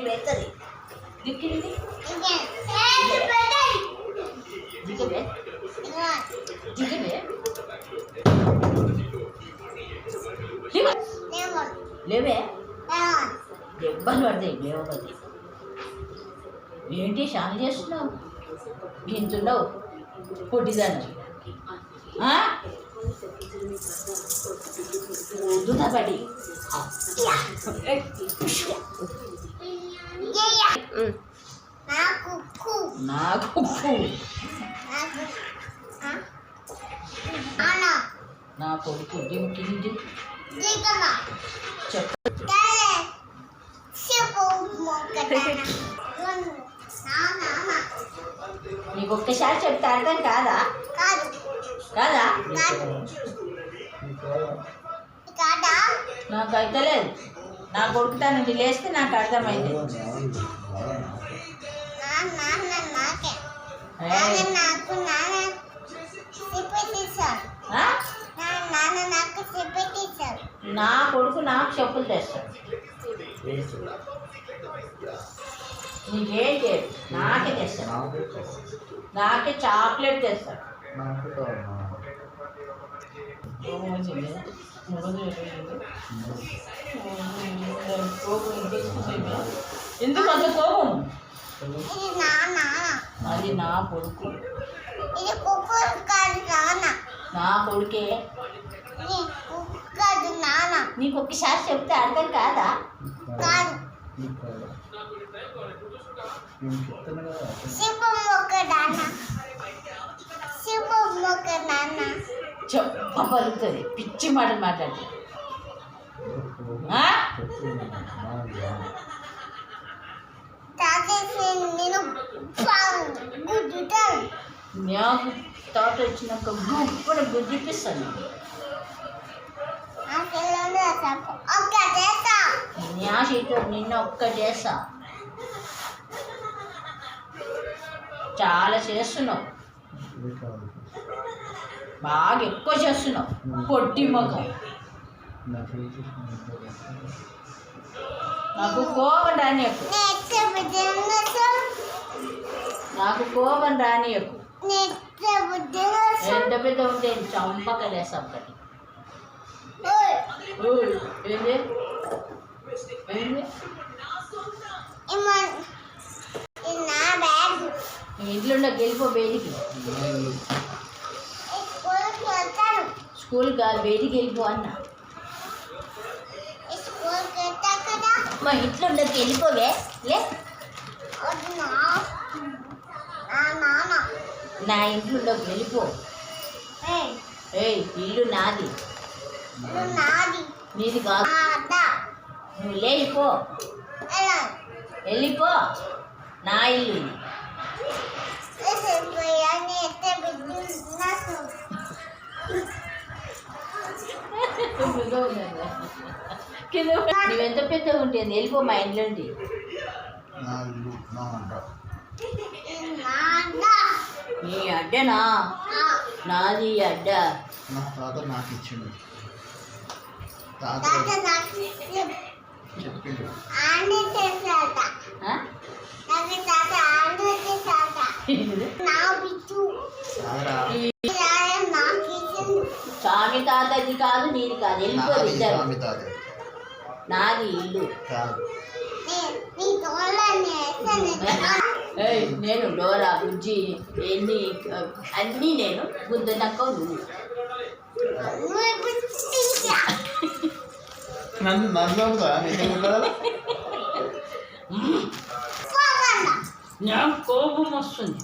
పైకి వెళ్తుంది దిక్కింది దిగవే దిగవే దిగ లేవే దెబ్బలు పడతాయి లేవబడి ఏంటి చాలా చేస్తున్నావు గింతున్నావు పొట్టిదాన్ని దున్నబడి నాకు నా కొడుకు దింకింది చెప్ప నీకు ఒక్కసారి చెప్తే అర్థం కాదా? కాదా? నాకు అయితే లేదు. నా కొడుకు తను లేస్తే నాకు అర్థమైంది. నా కొడుకు నాకు చెప్పులు తెస్తాడు. నీకేం చేయడు నాకే తెస్తాడు. నాకే చాక్లెట్ తెస్తాడు. ఎందుకు అంత కోపం? అది నా కొడుకు. నా కొడుకే? నీకు ఒక్కసారి చెప్తే అర్థం కాదా? కాదు. శివం ఒక నాన్న. శివం ఒక నాన్న. చెప్ప పలుకుతుంది. పిచ్చి మాట మాట్లాడి నాకు వచ్చినాక నిన్న ఒక్క చేస్తా. చాలా చేస్తున్నావు. బాగా ఎక్కువ చేస్తున్నావు. పొట్టి ముఖం. నాకు కోపం రానియకు. నాకు కోపం రానియకు. ఎంత పెద్ద ఉంటే చంపకలేసా ఓయ్, ఏంది? ఇంట్లో ఉన్న గెలిపో బయటికి స్కూల్ కాదు బయటికి వెళ్ళిపో అన్న. మా ఇంట్లో ఉన్నది వెళ్ళిపోవే. లే. నా ఇంట్లో ఉన్నది వెళ్ళిపో. ఏయ్ ఏయ్ ఇల్లు నాది. నాది కాదు. నువ్వు లేపో వెళ్ళిపో. నా ఇల్లు నువ్వెంత పెద్దగా ఉంటుంది వెళ్ళిపో మా ఇంట్లో నా అడ్డనా? నాది అడ్డ. నా తాత నాకు ఇచ్చిండు తాత చెప్పిండు. నా తారా ఈ నాకు ఇచ్చిండు స్వామి తాతది కాదు. నీది కాదు వెళ్ళిపో నాది ఇల్లు. నేను డోరా బుజ్జి ఎన్ని అన్నీ నేను గుద్దనక్క నువ్వు నన్ను నన్ను కోపం వస్తుంది.